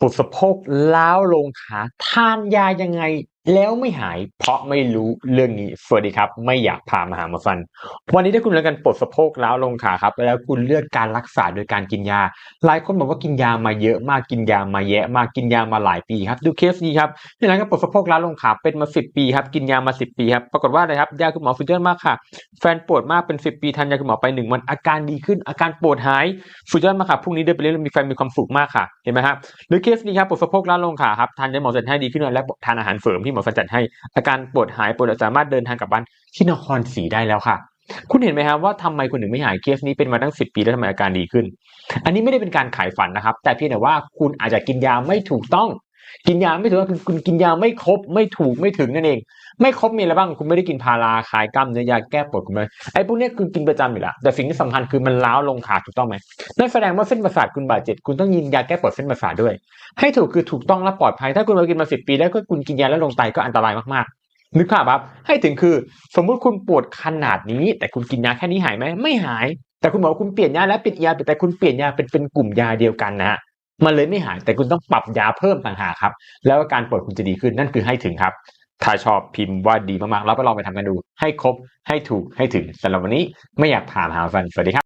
ปวดสะโพกล้าวลงขาทานยายังไง แล้วไม่หายเพราะไม่รู้เรื่องนี้ สวัสดีครับ ไม่อยากพามาหามาฟัน วันนี้ถ้าคุณเลือกการปวดสะโพกล้าวลงขาครับ แล้วคุณเลือกการรักษาโดยการกินยา หลายคนบอกว่ากินยามาเยอะมากกินยามาแยะมากกินยามาหลายปีครับ ดูเคสนี้ครับนี่นะครับปวดสะโพกล้าวลงขาเป็นมาสิบปีครับกินยามาสิบปีครับปรากฏว่าอะไรครับยาคุณหมอสุดยอดมากค่ะ แฟนปวดมากเป็นสิบปีทานยาคุณหมอไปหนึ่งวันอาการดีขึ้น อาการปวดหายสุดยอดมากค่ะพรุ่งนี้เดินไปเล่นมีแฟนมีความสุขมากค่ะเห็นไหมครับหรือเคสนี้ครับปวดสะโพกล้าวลงขาครับทานยาหมอจัดให้ดีขึ้นและทานอาหารเสริมที่หมอฟันจัดให้ อาการปวดหายปวดสามารถเดินทางกลับบ้านที่นครศรีได้แล้วค่ะ คุณเห็นไหมครับว่าทำไมคนหนึ่งไม่หายเคสนี้เป็นมาตั้งสิบปีแล้วทำไมอาการดีขึ้น อันนี้ไม่ได้เป็นการขายฝันนะครับ แต่เพียงแต่ว่าคุณอาจจะกินยาไม่ถูกต้อง กินยาไม่ถูกต้องคือคุณกินยาไม่ครบไม่ถูกไม่ถึงนั่นเอง ไม่ครบมีอะไรบ้างคุณไม่ได้กินพาราคลายกล้ามเนื้อยาแก้ปวดคุณไหมไอ้พวกนี้คุณกินประจำอยู่แล้วแต่สิ่งที่สำคัญคือมันล้าวลงขาถูกต้องไหมนั่นแสดงว่าเส้นประสาทคุณบาดเจ็บคุณต้องยินยาแก้ปวดเส้นประสาทด้วย ให้ถูกคือถูกต้องและปลอดภัยถ้าคุณมากินมาสิบปี แล้วก็คุณกินยาแล้วลงไตก็อันตรายมากๆนึกภาพครับให้ถึงคือสมมุติคุณปวดขนาดนี้ แต่คุณกินยาแค่นี้หายไหมไม่หายแต่คุณบอกว่าคุณเปลี่ยนยาแล้วเปลี่ยนยาแต่คุณเปลี่ยนยาเป็นเป็นกลุ่มยาเดียวกันนะฮะ มันเลยไม่หายแต่คุณต้องปรับยาเพิ่มต่างหากครับ แล้วการปวดคุณจะดีขึ้นนั่นคือให้ถึงครับ ถ้าชอบพิมพ์ว่าดีมากๆแล้วไปลองไปทำกันดู ให้ครบให้ถูกให้ถึงสำหรับวันนี้ไม่อยากผ่านหาฟันสวัสดีครับ